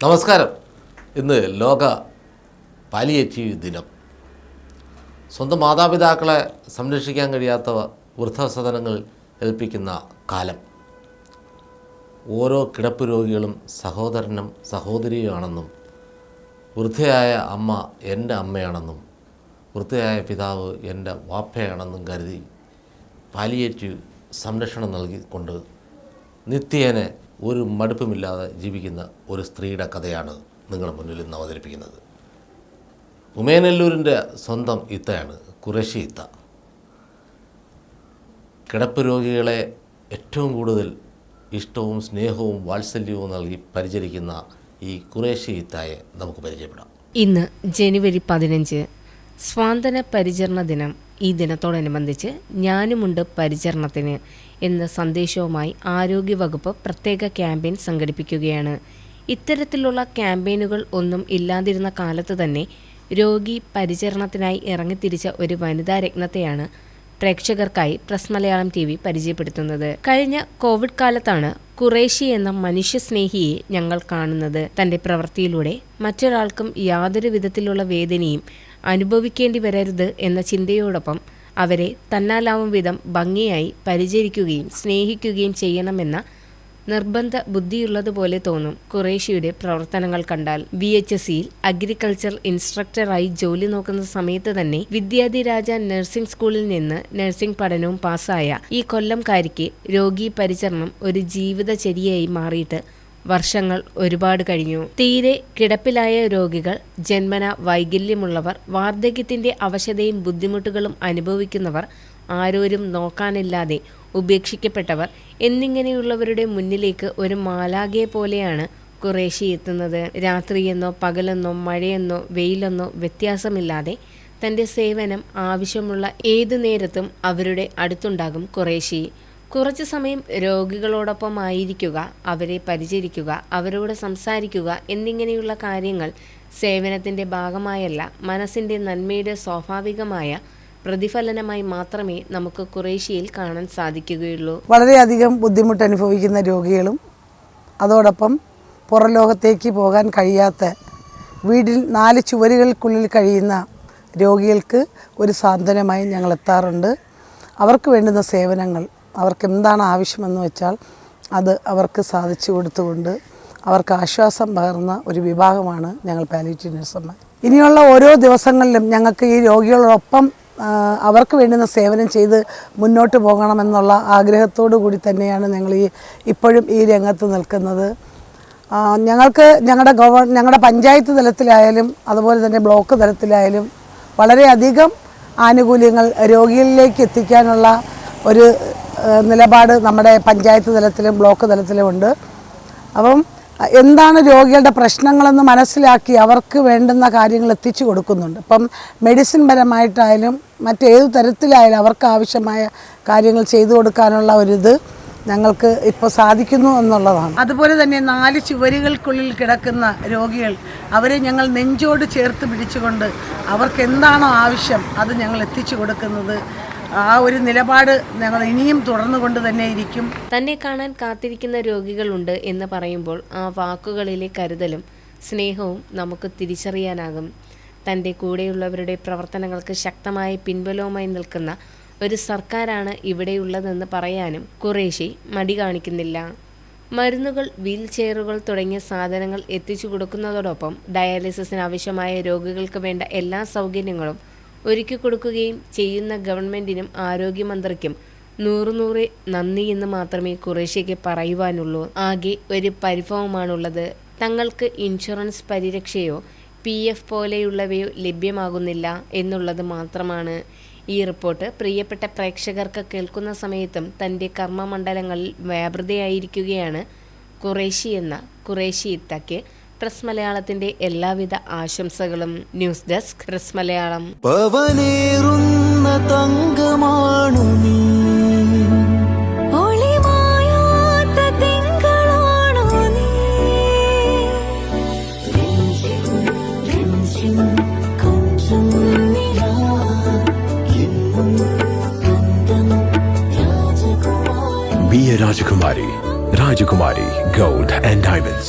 നമസ്കാരം. ഇന്ന് ലോക പാലിയേറ്റീവ് ദിനം. സ്വന്തം മാതാപിതാക്കളെ സംരക്ഷിക്കാൻ കഴിയാത്ത വൃദ്ധസദനങ്ങൾ ഏൽപ്പിക്കുന്ന കാലം. ഓരോ കിടപ്പ് രോഗികളും സഹോദരനും സഹോദരിയുമാണെന്നും വൃദ്ധയായ അമ്മ എന്റെ അമ്മയാണെന്നും വൃദ്ധയായ പിതാവ് എന്റെ വാപ്പയാണെന്നും കരുതി പാലിയേറ്റീവ് സംരക്ഷണം നൽകിക്കൊണ്ട് നിത്യേന ഒരു മടുപ്പുമില്ലാതെ ജീവിക്കുന്ന ഒരു സ്ത്രീയുടെ കഥയാണ് നിങ്ങളുടെ മുന്നിൽ ഇന്ന് അവതരിപ്പിക്കുന്നത്. ഉമേനല്ലൂരിന്റെ സ്വന്തം ഇത്തയാണ് കുറേശ്ശി ഇത്ത. കിടപ്പ് രോഗികളെ ഏറ്റവും കൂടുതൽ ഇഷ്ടവും സ്നേഹവും വാത്സല്യവും നൽകി പരിചരിക്കുന്ന ഈ കുറേശ്ശി ഇത്തായെ നമുക്ക് പരിചയപ്പെടാം. ഇന്ന് ജനുവരി പതിനഞ്ച് സ്വാതന്ത്ര്യ പരിചരണ ദിനം ഈ ദിനത്തോടനുബന്ധിച്ച് ഞാനുമുണ്ട് പരിചരണത്തിന് എന്ന സന്ദേശവുമായി ആരോഗ്യവകുപ്പ് പ്രത്യേക ക്യാമ്പയിൻ സംഘടിപ്പിക്കുകയാണ്. ഇത്തരത്തിലുള്ള ക്യാമ്പയിനുകൾ ഒന്നും ഇല്ലാതിരുന്ന കാലത്ത് തന്നെ രോഗി പരിചരണത്തിനായി ഇറങ്ങിത്തിരിച്ച ഒരു വനിതാ രത്നത്തെയാണ് പ്രേക്ഷകർക്കായി പ്രസ് മലയാളം ടി വി പരിചയപ്പെടുത്തുന്നത്. കഴിഞ്ഞ കോവിഡ് കാലത്താണ് കുറേശി എന്ന മനുഷ്യസ്നേഹിയെ ഞങ്ങൾ കാണുന്നത്. തന്റെ പ്രവൃത്തിയിലൂടെ മറ്റൊരാൾക്കും യാതൊരു വിധത്തിലുള്ള വേദനയും അനുഭവിക്കേണ്ടി വരരുത് എന്ന ചിന്തയോടൊപ്പം അവരെ തന്നാലാവും വിധം ഭംഗിയായി പരിചരിക്കുകയും സ്നേഹിക്കുകയും ചെയ്യണമെന്ന നിർബന്ധ ബുദ്ധിയുള്ളതുപോലെ തോന്നും. ഖുറേഷിയുടെ പ്രവർത്തനങ്ങൾ കണ്ടാൽ വി എച്ച് എസ് സിയിൽ അഗ്രികൾച്ചർ ഇൻസ്ട്രക്ടറായി ജോലി നോക്കുന്ന സമയത്ത് തന്നെ വിദ്യാധിരാജ നഴ്സിംഗ് സ്കൂളിൽ നിന്ന് നഴ്സിംഗ് പഠനവും പാസ്സായ ഈ കൊല്ലംകാരിക്ക് രോഗി പരിചരണം ഒരു ജീവിതചര്യയായി മാറിയിട്ട് വർഷങ്ങൾ ഒരുപാട് കഴിഞ്ഞു. തീരെ കിടപ്പിലായ രോഗികൾ ജന്മന വൈകല്യമുള്ളവർ വാർദ്ധക്യത്തിന്റെ അവശതയും ബുദ്ധിമുട്ടുകളും അനുഭവിക്കുന്നവർ ആരോരും നോക്കാനില്ലാതെ ഉപേക്ഷിക്കപ്പെട്ടവർ എന്നിങ്ങനെയുള്ളവരുടെ മുന്നിലേക്ക് ഒരു മാലാകയെ പോലെയാണ് കുറേശ്ശി എത്തുന്നത്. രാത്രിയെന്നോ പകലെന്നോ മഴയെന്നോ വെയിലെന്നോ വ്യത്യാസമില്ലാതെ തന്റെ സേവനം ആവശ്യമുള്ള ഏതു നേരത്തും അവരുടെ അടുത്തുണ്ടാകും കുറേശ്ശി കുറച്ചു സമയം രോഗികളോടൊപ്പം ആയിരിക്കുക അവരെ പരിചരിക്കുക അവരോട് സംസാരിക്കുക എന്നിങ്ങനെയുള്ള കാര്യങ്ങൾ സേവനത്തിന്റെ ഭാഗമായല്ല മനസ്സിന്റെ നന്മയുടെ സ്വാഭാവികമായ പ്രതിഫലനമായി മാത്രമേ നമുക്ക് കുറേശ്യയിൽ കാണാൻ സാധിക്കുകയുള്ളൂ. വളരെയധികം ബുദ്ധിമുട്ട് അനുഭവിക്കുന്ന രോഗികളും അതോടൊപ്പം പുറം ലോകത്തേക്ക് പോകാൻ കഴിയാത്ത വീടിൽ നാല് ചുവരുകൾക്കുള്ളിൽ കഴിയുന്ന രോഗികൾക്ക് ഒരു സാന്ത്വനമായി ഞങ്ങൾ എത്താറുണ്ട്. അവർക്ക് വേണ്ടുന്ന സേവനങ്ങൾ അവർക്ക് എന്താണ് ആവശ്യമെന്ന് വെച്ചാൽ അത് അവർക്ക് സാധിച്ചു കൊടുത്തുകൊണ്ട് അവർക്ക് ആശ്വാസം പകർന്ന ഒരു വിഭാഗമാണ് ഞങ്ങൾ പാലിറ്റീവ് നഴ്സുമാർ ഇനിയുള്ള ഓരോ ദിവസങ്ങളിലും ഞങ്ങൾക്ക് ഈ രോഗികളോടൊപ്പം അവർക്ക് വേണ്ടുന്ന സേവനം ചെയ്ത് മുന്നോട്ട് പോകണമെന്നുള്ള ആഗ്രഹത്തോടു കൂടി തന്നെയാണ് ഞങ്ങൾ ഈ ഇപ്പോഴും ഈ രംഗത്ത് നിൽക്കുന്നത്. ഞങ്ങൾക്ക് ഞങ്ങളുടെ ഗവ ഞങ്ങളുടെ പഞ്ചായത്ത് തലത്തിലായാലും അതുപോലെ തന്നെ ബ്ലോക്ക് തലത്തിലായാലും വളരെയധികം ആനുകൂല്യങ്ങൾ രോഗികളിലേക്ക് എത്തിക്കാനുള്ള ഒരു നിലപാട് നമ്മുടെ പഞ്ചായത്ത് തലത്തിലും ബ്ലോക്ക് തലത്തിലും ഉണ്ട്. അപ്പം എന്താണ് രോഗികളുടെ പ്രശ്നങ്ങളെന്ന് മനസ്സിലാക്കി അവർക്ക് വേണ്ടുന്ന കാര്യങ്ങൾ എത്തിച്ചു കൊടുക്കുന്നുണ്ട്. ഇപ്പം മെഡിസിൻ പരമായിട്ടായാലും മറ്റേത് തരത്തിലായാലും അവർക്ക് ആവശ്യമായ കാര്യങ്ങൾ ചെയ്തു കൊടുക്കാനുള്ള ഒരിത് ഞങ്ങൾക്ക് ഇപ്പോൾ സാധിക്കുന്നു എന്നുള്ളതാണ്. അതുപോലെ തന്നെ നാല് ചുവരുകൾക്കുള്ളിൽ കിടക്കുന്ന രോഗികൾ അവരെ ഞങ്ങൾ നെഞ്ചോട് ചേർത്ത് പിടിച്ചുകൊണ്ട് അവർക്ക് എന്താണോ ആവശ്യം അത് ഞങ്ങൾ എത്തിച്ചു കൊടുക്കുന്നത് ആ ഒരു നിലപാട് ഞങ്ങൾ ഇനിയും തുടർന്നു കൊണ്ട് തന്നെ ഇരിക്കും. തന്നെ കാണാൻ കാത്തിരിക്കുന്ന രോഗികളുണ്ട് എന്ന് പറയുമ്പോൾ ആ വാക്കുകളിലെ കരുതലും സ്നേഹവും നമുക്ക് തിരിച്ചറിയാനാകും. തന്റെ കൂടെയുള്ളവരുടെ പ്രവർത്തനങ്ങൾക്ക് ശക്തമായ പിൻബലവുമായി നിൽക്കുന്ന ഒരു സർക്കാരാണ് ഇവിടെയുള്ളതെന്ന് പറയാനും കുറേശ്ശി മടി കാണിക്കുന്നില്ല. മരുന്നുകൾ വീൽ ചെയറുകൾ തുടങ്ങിയ സാധനങ്ങൾ എത്തിച്ചു കൊടുക്കുന്നതോടൊപ്പം ഡയാലിസിസിന് ആവശ്യമായ രോഗികൾക്ക് വേണ്ട എല്ലാ സൗകര്യങ്ങളും ഒരുക്കി കൊടുക്കുകയും ചെയ്യുന്ന ഗവൺമെന്റിനും ആരോഗ്യമന്ത്രിക്കും നൂറ് നൂറ് നന്ദി എന്ന് മാത്രമേ കുറേശ്ശയ്ക്ക് പറയുവാനുള്ളൂ. ആകെ ഒരു പരിഭവമാണുള്ളത്. തങ്ങൾക്ക് ഇൻഷുറൻസ് പരിരക്ഷയോ പി എഫ് പോലെയുള്ളവയോ ലഭ്യമാകുന്നില്ല എന്നുള്ളത് മാത്രമാണ്. ഈ റിപ്പോർട്ട് പ്രിയപ്പെട്ട പ്രേക്ഷകർക്ക് കേൾക്കുന്ന സമയത്തും തന്റെ കർമ്മമണ്ഡലങ്ങളിൽ വ്യാപൃതയായിരിക്കുകയാണ് കുറേശി എന്ന കുറേശി ഇത്തയ്ക്ക് പ്രസ് മലയാളത്തിന്റെ എല്ലാവിധ ആശംസകളും ന്യൂസ് ഡെസ്ക് പ്രസ് മലയാളം പവനേറുന്ന തങ്കമാണു നീ രാജകുമാരി Be a Rajakumari. Rajakumari Gold and Diamonds.